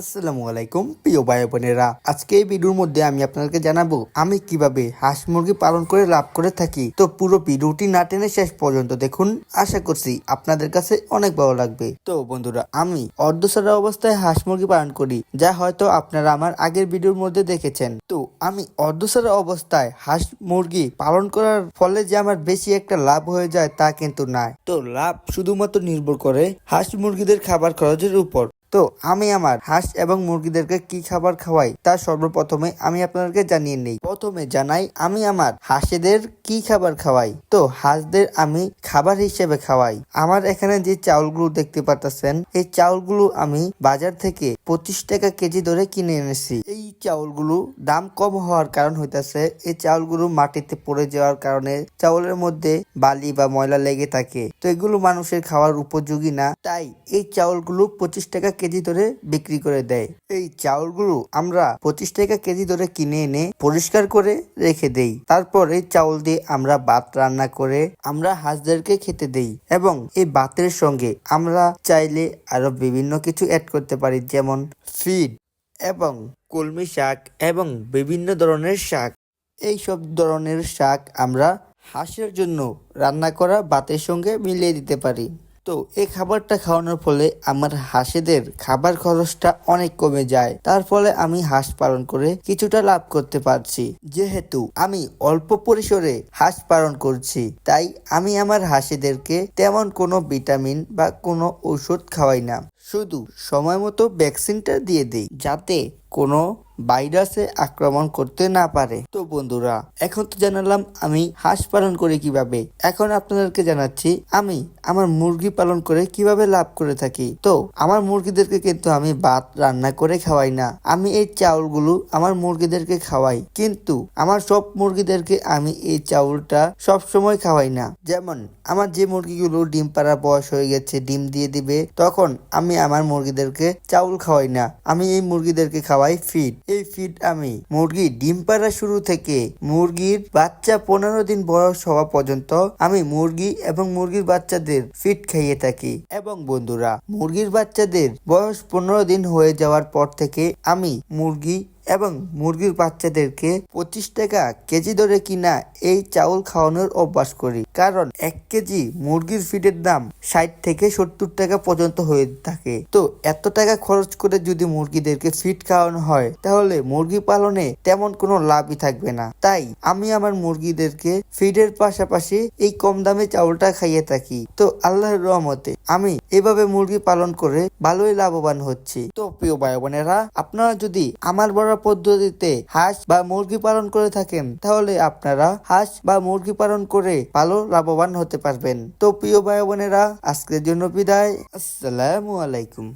আসসালামু আলাইকুম, প্রিয় ভাই বোনেরা। আজকে এই ভিডিওর মধ্যে আমি আপনাদেরকে জানাব, আমি কীভাবে হাঁস মুরগি পালন করে লাভ করে থাকি। তো পুরো ভিডিওটি না টেনে শেষ পর্যন্ত দেখুন, আশা করছি আপনাদের কাছে অনেক ভালো লাগবে। তো বন্ধুরা, আমি অর্ধসারা অবস্থায় হাঁস মুরগি পালন করি, যা হয়তো আপনারা আমার আগের ভিডিওর মধ্যে দেখেছেন। তো আমি অর্ধসারা অবস্থায় হাঁস মুরগি পালন করার ফলে যে আমার বেশি একটা লাভ হয়ে যায় তা কিন্তু নয়। তো লাভ শুধুমাত্র নির্ভর করে হাঁস মুরগিদের খাবার খরচের উপর। তো আমি আমার হাঁস এবং মুরগিদেরকে কি খাবার খাওয়াই তা সর্বপ্রথমে আমি আপনাদেরকে জানিয়ে নেই। প্রথমে জানাই, আমি আমার হাঁসেদের কি খাবার খাওয়াই? তো হাঁসদের আমি খাবার হিসেবে খাওয়াই। আমার এখানে যে চাউলগুলো দেখতে পাচ্ছেন এই চাউলগুলো আমি বাজার থেকে পঁচিশ টাকা কেজি ধরে কিনে এনেছি। এই চাউলগুলো দাম কম হওয়ার কারণ হইতাছে, এই চাউলগুলো মাটিতে পড়ে যাওয়ার কারণে চাউলের মধ্যে বালি বা ময়লা লেগে থাকে। তো এগুলো মানুষের খাওয়ার উপযোগী না, তাই এই চাউলগুলো পঁচিশ টাকা কেজি ধরে বিক্রি করে দেয়। এই চাউলগুলো আমরা পঁচিশ টাকা কেজি ধরে কিনে এনে পরিষ্কার করে রেখে দেই। তারপর এই চাউল দিয়ে আমরা ভাত রান্না করে আমরা হাঁসদেরকে খেতে দেই এবং এই ভাতের সঙ্গে আমরা চাইলে আরও বিভিন্ন কিছু অ্যাড করতে পারি, যেমন ফিড এবং কলমি শাক এবং বিভিন্ন ধরনের শাক। এই সব ধরনের শাক আমরা হাঁসের জন্য রান্না করা ভাতের সঙ্গে মিলিয়ে দিতে পারি। তো এই খাবারটা খাওয়ানোর ফলে আমার হাঁসেদের খাবার খরচটা অনেক কমে যায়। তার ফলে আমি হাঁস পালন করে কিছুটা লাভ করতে পারছি। যেহেতু আমি অল্প পরিসরে হাঁস পালন করছি, তাই আমি আমার হাঁসেদেরকে তেমন কোনো ভিটামিন বা কোনো ওষুধ খাওয়াই না। শুধু সময় মতো ভ্যাকসিনটা দিয়ে দিই, যাতে কোনো ভাইরাসে আক্রমণ করতে না পারে। তো বন্ধুরা, এখন তো জানালাম আমি হাঁস পালন করি কীভাবে। এখন আপনাদেরকে জানাচ্ছি, আমি আমার মুরগি পালন করে কীভাবে লাভ করে থাকি। তো আমার মুরগিদেরকে কিন্তু আমি ভাত রান্না করে খাওয়াই না। আমি এই চাউলগুলো আমার মুরগিদেরকে খাওয়াই। কিন্তু আমার সব মুরগিদেরকে আমি এই চাউলটা সব সময় খাওয়াই না। যেমন, আমার যে মুরগিগুলো ডিম পাড়া বয়স হয়ে গেছে, ডিম দিয়ে দিবে, তখন আমি আমার মুরগিদেরকে চাউল খাওয়াই না। আমি এই মুরগিদেরকে খাওয়াই ফিড এই ফিড আমি। মুরগি ডিম পাড়া শুরু থেকে মুরগির বাচ্চা পনেরো দিন বয়স হওয়া পর্যন্ত আমি মুরগি এবং মুরগির বাচ্চাদের ফিড খাইয়ে থাকি। এবং বন্ধুরা, মুরগির বাচ্চাদের বয়স পনেরো দিন হয়ে যাওয়ার পর থেকে আমি মুরগি এবং মুরগির বাচ্চাদেরকে পঁচিশ টাকা কেজি ধরে কিনা এই চাউল খাওয়ানোর অভ্যাস করি। কারণ এক কেজি মুরগির ফিডের দাম ষাট থেকে সত্তর টাকা পর্যন্ত হয়ে থাকে। তো এত টাকা খরচ করে যদি মুরগিদেরকে ফিড খাওয়ানো হয়, তাহলে মুরগি পালনে তেমন কোনো লাভই থাকবে না। তাই আমি আমার মুরগিদেরকে ফিডের পাশাপাশি এই কম দামে চাউলটা খাইয়ে থাকি। তো আল্লাহর রহমতে আমি এভাবে মুরগি পালন করে ভালোই লাভবান হচ্ছি। তো প্রিয় ভাই বোনেরা আপনারা যদি আমার বড় পদ্ধতিতে হাঁস বা মুরগি পালন করে থাকেন, তাহলে আপনারা হাঁস বা মুরগি পালন করে ভালো লাভবান হতে পারবেন। তো প্রিয় ভাই বোনেরা আজকের জন্য বিদায়। আসসালামু আলাইকুম।